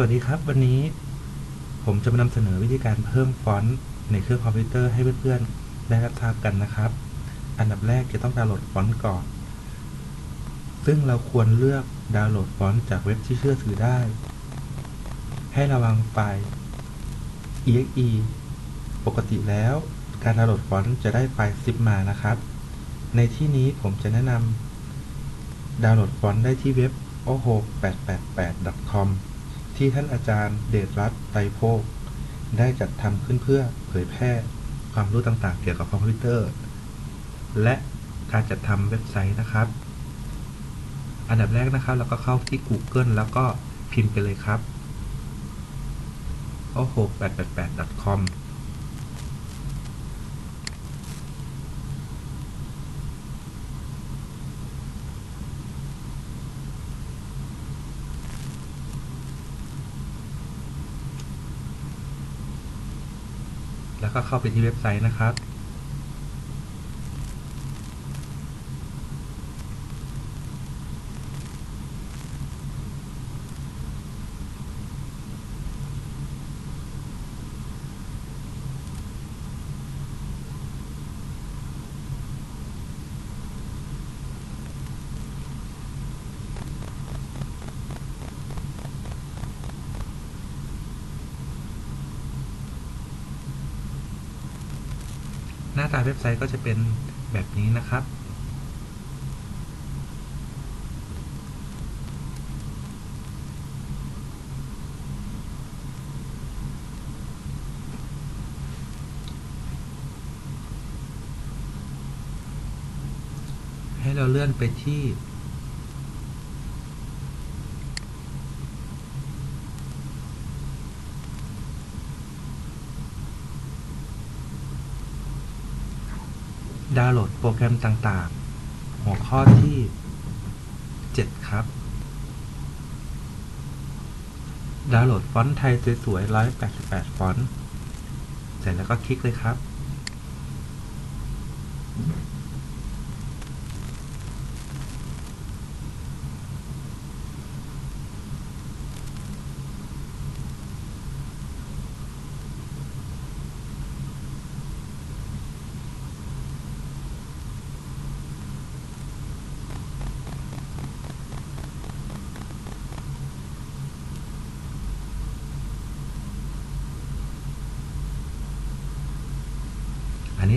วัสดีครับ วันนี้ผมจะมานำเสนอวิธีการเพิ่มฟอนต์ในเครื่องคอมพิวเตอร์ให้เพื่อนๆ ได้รับทราบกันนะครับ อันดับแรกจะต้องดาวน์โหลดฟอนต์ก่อน ซึ่งเราควรเลือกดาวน์โหลดฟอนต์จากเว็บที่เชื่อถือได้ ให้ระวังไฟล์ exe ปกติแล้ว การดาวน์โหลดฟอนต์จะได้ไฟล์ zip มานะครับ ในที่นี้ผมจะแนะนำดาวน์โหลดฟอนต์ได้ที่เว็บ oho 888 com ที่ท่านอาจารย์เดชรัตน์ไตรโภคได้จัดทำขึ้นเพื่อเผยแพร่ความรู้ต่างๆ เกี่ยวกับคอมพิวเตอร์ และการจัดทำเว็บไซต์นะครับ อันดับแรกนะครับเราก็เข้าที่ Google แล้วก็พิมพ์ไปเลยครับ o6888.com แล้วก็เข้าไปที่เว็บไซต์นะครับ น้าตาเว็บไซต์ก็จะเป็นแบบนี้นะครับ ให้เราเลื่อนไปที่ ดาวน์โหลดโปรแกรมต่างๆ หัวข้อที่ 7 ครับ ดาวน์โหลดฟอนต์ไทยสวยๆ188 ฟอนต์ เสร็จแล้วก็คลิกเลยครับ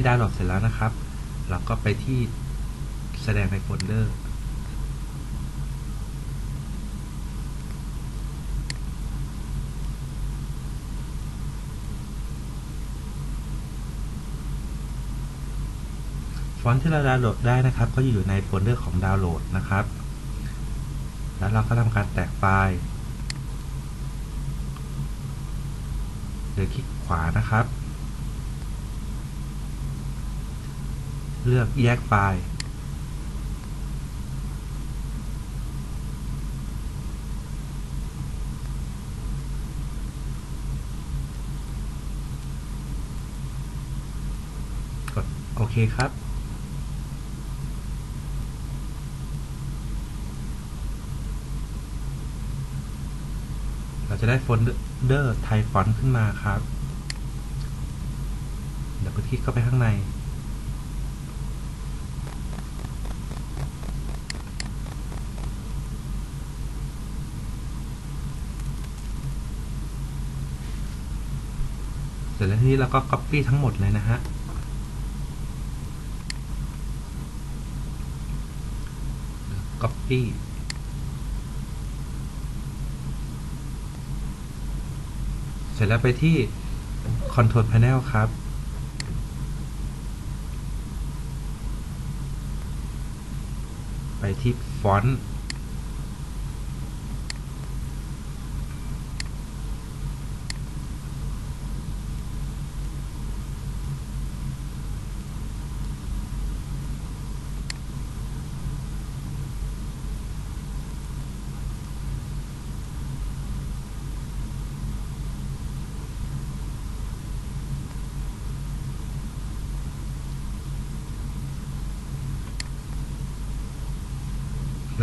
ดาวน์โหลดเสร็จแล้วนะครับ เราก็ไปที่แสดงในโฟลเดอร์ฟอนต์ที่เราดาวน์โหลดได้นะครับ ก็อยู่ในโฟลเดอร์ของดาวน์โหลดนะครับ แล้วเราก็ทำการแตกไฟล์เดี๋ยคลิกขวานะครับ เลือกแยกไฟล์ กดโอเคครับเราจะได้โฟลเดอร์ไทยฟอนต์ขึ้นมาครับ เดี๋ยวไปคลิกเข้าไปข้างใน ร็จแล้วทีนี้เราก็ Copy ทั้งหมดเลยนะฮะ Copy เสร็จแล้วไปที่ Control Panel ครับ ไปที่ฟอนต์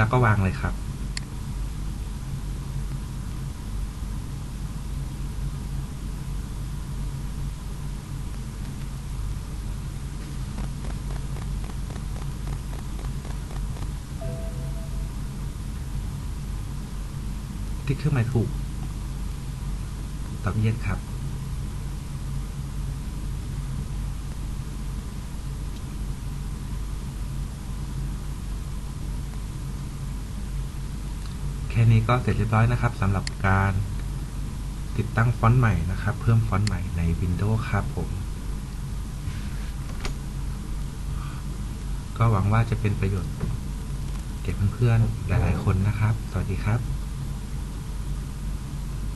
แล้วก็วางเลยครับ ที่เครื่องหมายถูกตอบเย็นครับ แค่นี้ก็เสร็จเรียบร้อยนะครับสำหรับการติดตั้งฟอนต์ใหม่นะครับ เพิ่มฟอนต์ใหม่ใน Windows ครับผม ก็หวังว่าจะเป็นประโยชน์แก่เพื่อนๆหลายๆคนนะครับ สวัสดีครับ